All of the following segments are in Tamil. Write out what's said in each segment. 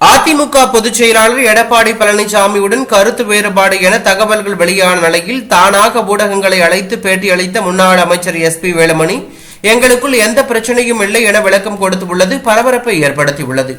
அதிமுக பொதுச் செயலாளர் எடப்பாடி பழனிசாமியுடன் கருத்து வேறுபாடு என தகவல்கள் வெளியான நிலையில் தானாக ஊடகங்களை அழைத்து பேட்டியளித்த முன்னாள் அமைச்சர் எஸ் பி வேலுமணி எங்களுக்குள் எந்த பிரச்சனையும் இல்லை என விளக்கம் கொடுத்துள்ளது பரபரப்பை ஏற்படுத்தியுள்ளது.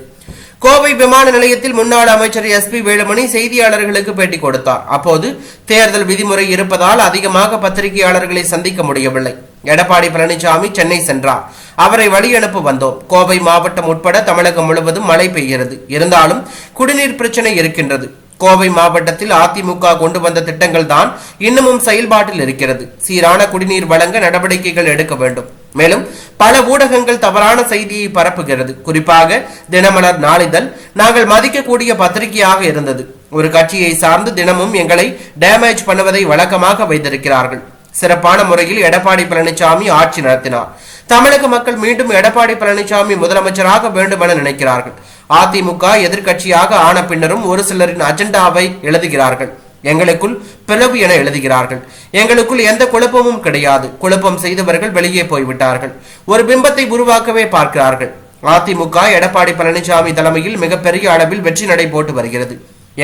கோவை விமான நிலையத்தில் முன்னாள் அமைச்சர் எஸ் பி வேலுமணி செய்தியாளர்களுக்கு பேட்டி கொடுத்தார். அப்போது தேர்தல் விதிமுறை இருப்பதால் அதிகமாக பத்திரிகையாளர்களை சந்திக்க முடியவில்லை. எடப்பாடி பழனிசாமி சென்னை சென்றார். அவரை வழி அனுப்ப வந்தோம். கோவை மாவட்டம் உட்பட தமிழகம் முழுவதும் மழை பெய்கிறது. இருந்தாலும் குடிநீர் பிரச்சனை இருக்கின்றது. கோவை மாவட்டத்தில் அதிமுக கொண்டு வந்த திட்டங்கள் தான் இன்னமும் செயல்பாட்டில் இருக்கிறது. சீரான குடிநீர் வழங்க நடவடிக்கைகள் எடுக்க வேண்டும். மேலும் பல ஊடகங்கள் தவறான செய்தியை பரப்புகிறது. குறிப்பாக தினமலர் நாளிதழ் நாங்கள் மதிக்கக்கூடிய பத்திரிகையாக இருந்தது. ஒரு கட்சியை சார்ந்து தினமும் எங்களை டேமேஜ் பண்ணுவதை வழக்கமாக வைத்திருக்கிறார்கள். சிறப்பான முறையில் எடப்பாடி பழனிசாமி ஆட்சி நடத்தினார். தமிழக மக்கள் மீண்டும் எடப்பாடி பழனிசாமி முதலமைச்சராக வேண்டும் என நினைக்கிறார்கள். அதிமுக எதிர்க்கட்சியாக ஆன பின்னரும் ஒரு சிலரின் அஜெண்டாவை எழுதுகிறார்கள். எங்களுக்குள் பிளவு என எழுதுகிறார்கள். எங்களுக்குள் எந்த குழப்பமும் கிடையாது. குழப்பம் செய்தவர்கள் வெளியே போய்விட்டார்கள். ஒரு பிம்பத்தை உருவாக்கவே பார்க்கிறார்கள். அதிமுக எடப்பாடி பழனிசாமி தலைமையில் மிகப்பெரிய அளவில் வெற்றி நடை போட்டு வருகிறது.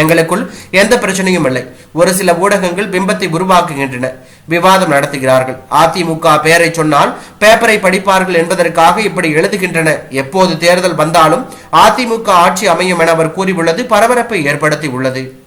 எங்களுக்குள் எந்த பிரச்சனையும் இல்லை. ஒரு சில ஊடகங்கள் பிம்பத்தை உருவாக்குகின்றன. விவாதம் நடத்துகிறார்கள். அதிமுக பெயரை சொன்னால் பேப்பரை படிப்பார்கள் என்பதற்காக இப்படி எழுதுகின்றன. எப்போது தேர்தல் வந்தாலும் அதிமுக ஆட்சி அமையும் என அவர் கூறியுள்ளது பரபரப்பை ஏற்படுத்தி உள்ளது